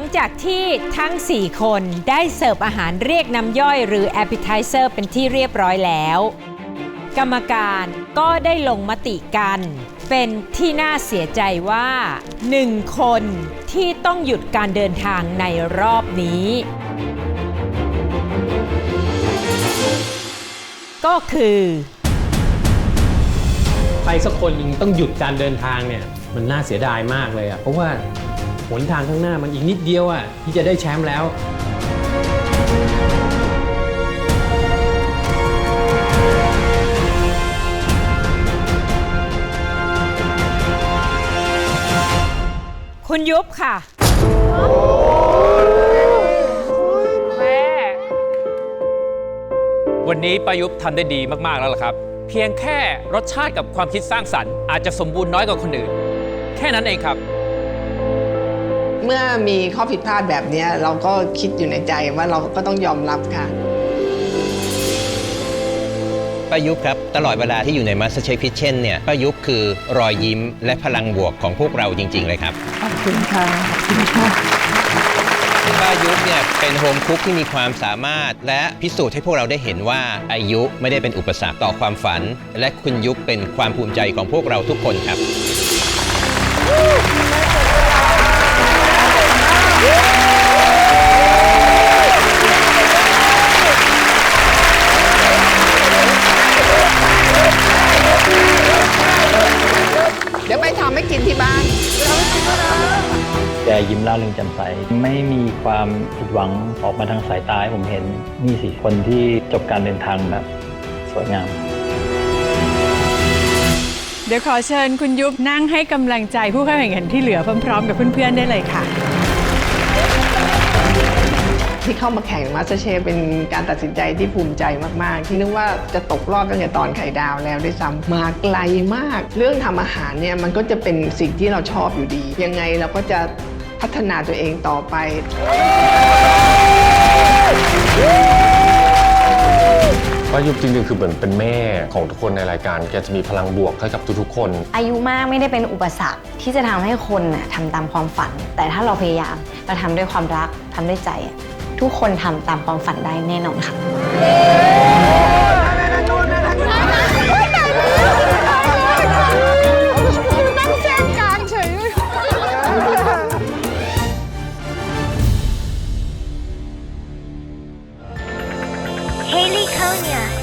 งจากที่ทั้ง 4 คนได้เสิร์ฟอาหารเรียกน้ำย่อยหรือ appetizer เป็นที่เรียบร้อยแล้ว กรรมการก็ได้ลงมติกัน เป็นที่น่าเสียใจว่าหนึ่งคนที่ต้องหยุดการเดินทางในรอบนี้ ก็คือใครสักคนหนึงต้องหยุดการเดินทางเนี่ยมันน่าเสียดายมากเลยอะเพราะว่า หนทางข้างหน้ามันอีกนิดเดียวอะที่จะได้แชมป์แล้วคุณยุบค่ะวันนี้ประยุทธ์ทำได้ดีมาก ๆ แล้วล่ะครับ เพียงแค่รสชาติกับความคิดสร้างสรรค์อาจจะสมบูรณ์น้อยกว่าคนอื่น แค่นั้นเองครับ เมื่อมีข้อผิดพลาดแบบเนี้ยเราก็คิดอยู่ในใจว่าเราก็ต้องยอมรับค่ะป้ายุบครับ ตลอดเวลาที่อยู่ใน MasterChef Kitchen เนี่ยป้ายุบคือรอยยิ้มและพลังบวกของพวกเราจริง ๆ เลยครับ ขอบคุณค่ะขอบคุณค่ะป้ายุบเนี่ยเป็นโฮมคุกที่มีความสามารถ และพิสูจน์ให้พวกเราได้เห็นว่าอายุไม่ได้เป็นอุปสรรคต่อความฝัน และคุณยุบเป็นความภูมิใจของพวกเราทุกคนครับ ไปทำให้กินที่บ้านแกยิ้มร่าเริงแจ่มใส ไม่มีความผิดหวังออกมาทางสายตาให้ผมเห็นนี่สิคนที่จบการเดินทางแบบสวยงาม เดี๋ยวขอเชิญคุณยุบนั่งให้กำลังใจผู้เข้าแข่งขันที่เหลือพร้อมๆ กับเพื่อนๆได้เลยค่ะ ที่เข้ามาแข่งมาสเตอร์เชฟเป็นการตัดสินใจที่ภูมิใจมาก ๆ ที่นึกว่าจะตกรอบตั้งแต่ตอนไข่ดาวแล้วด้วยซ้ำมาไกลมาก เรื่องทำอาหารเนี่ยมันก็จะเป็นสิ่งที่เราชอบอยู่ดี ยังไงเราก็จะพัฒนาตัวเองต่อไปป้ายุบจริงๆ คือเหมือนเป็นแม่ของทุกคนในรายการ แกจะมีพลังบวกให้กับทุกๆ คน อายุมากไม่ได้เป็นอุปสรรคที่จะทำให้คนน่ะทำตามความฝัน แต่ถ้าเราพยายามเราทำด้วยความรักทำด้วยใจอะ ทุกคนทำตามความฝันได้แน่นอนค่ะ Haley Konya.